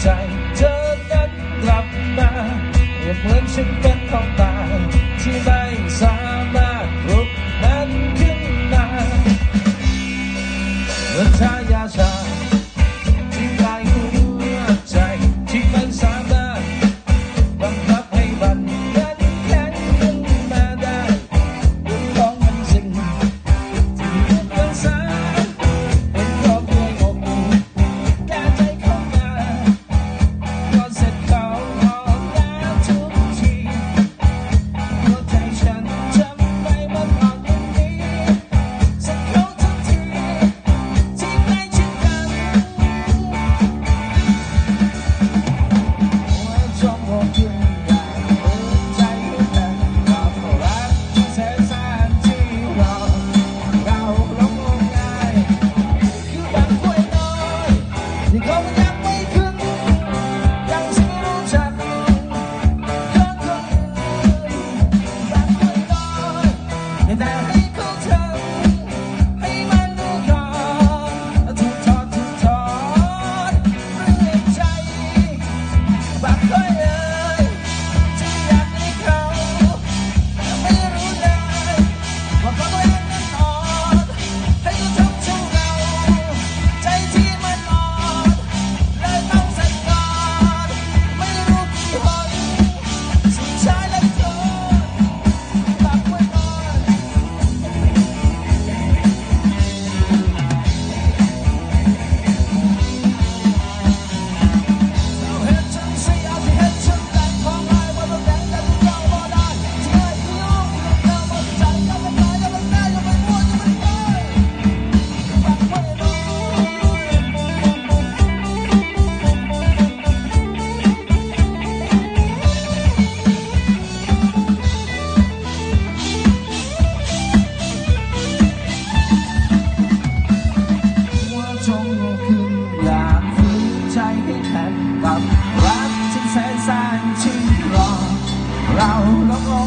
ใจ เธอนั้นกลับมาเหมือนฉันเป็นของตายที่มา satisfações. ้อง